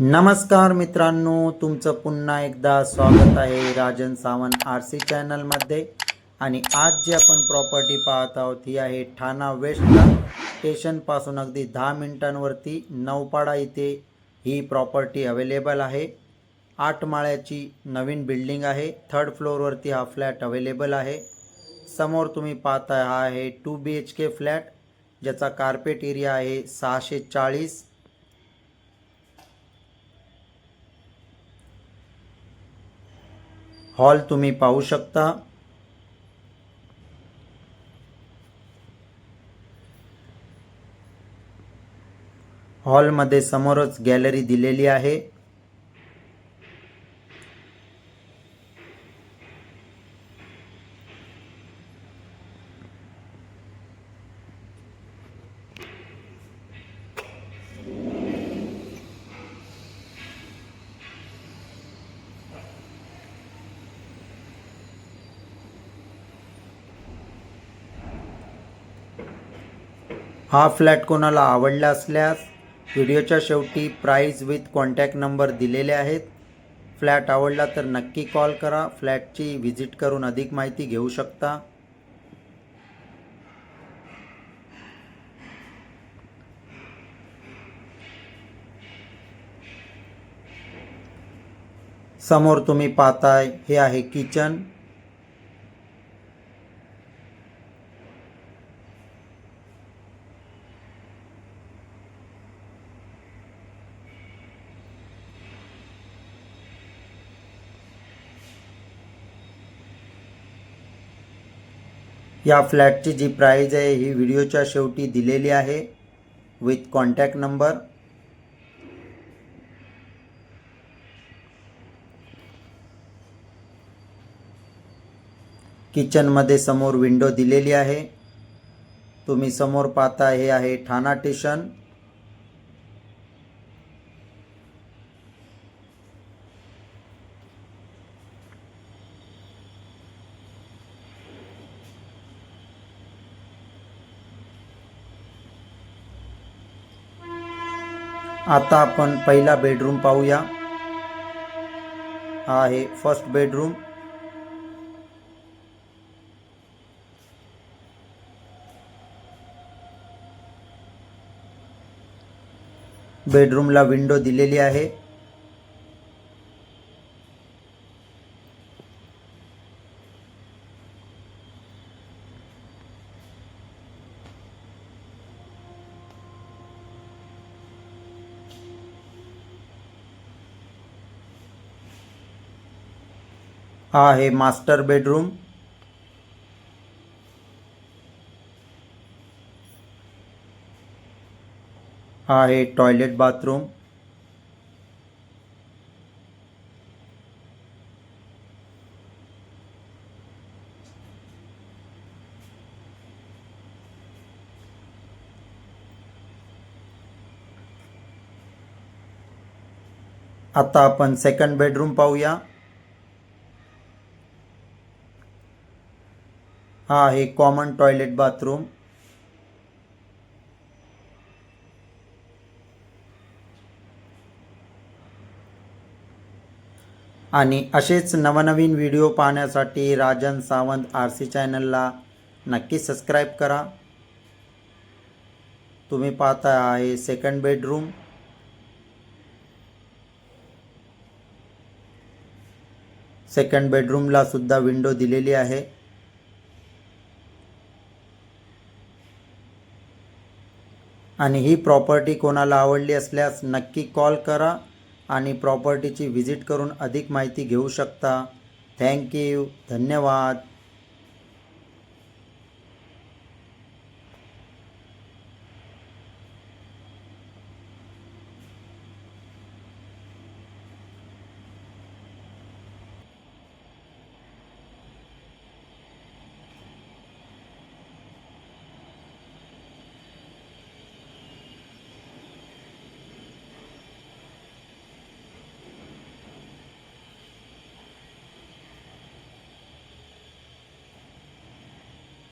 नमस्कार मित्रांनो तुमचं पुन्हा एकदा स्वागत आहे राजन सावंत आर सी चॅनलमध्ये आणि आज जी आपण प्रॉपर्टी पाहत आहोत ही आहे ठाणा वेस्टला स्टेशनपासून अगदी दहा मिनिटांवरती नौपाडा इथे ही प्रॉपर्टी अवेलेबल आहे. आठ माळ्याची नवीन बिल्डिंग आहे. थर्ड फ्लोअरवरती हा फ्लॅट अवेलेबल आहे. समोर तुम्ही पाहताय हा आहे two B H K flat ज्याचा कार्पेट एरिया आहे सहाशे चाळीस. हॉल तुम्ही पाहू शकता. हॉलमध्ये समोरच गॅलरी दिलेली आहे. हा फ्लॅट कोणाला आवडला असल्यास व्हिडिओच्या शेवटी प्राईज विथ कॉन्टॅक्ट नंबर दिलेले आहेत. फ्लॅट आवडला तर नक्की कॉल करा. फ्लॅटची व्हिजिट करून अधिक माहिती घेऊ शकता. समोर तुम्ही पाहताय हे आहे किचन. या फ्लॅटची जी प्राईज आहे ही व्हिडिओच्या शेवटी दिलेली आहे. विथ कॉन्टॅक्ट नंबर किचनमध्ये समोर विंडो दिलेली आहे. तुम्ही समोर पाहता हे आहे ठाणा स्टेशन आता आपण पहिला बेडरूम पाहूया. हा आहे फर्स्ट बेडरूम बेडरूमला विंडो दिलेली आहे. हा आहे मास्टर बेडरूम. हा आहे टॉयलेट बाथरूम. आता आपण सेकंड बेडरूम पाहूया. हा आहे कॉमन टॉयलेट बाथरूम आणि असेच नवनवीन व्हिडिओ पाहण्यासाठी राजन सावंत आर सी चॅनलला नक्की सबस्क्राईब करा. तुम्ही पाहता आहे सेकंड बेडरूम सेकंड बेडरूमला सुद्धा विंडो दिलेली आहे. आणि ही प्रॉपर्टी कोणाला आवडली असल्यास नक्की कॉल करा आणि प्रॉपर्टीची व्हिजिट करून अधिक माहिती घेऊ शकता. थँक्यू धन्यवाद.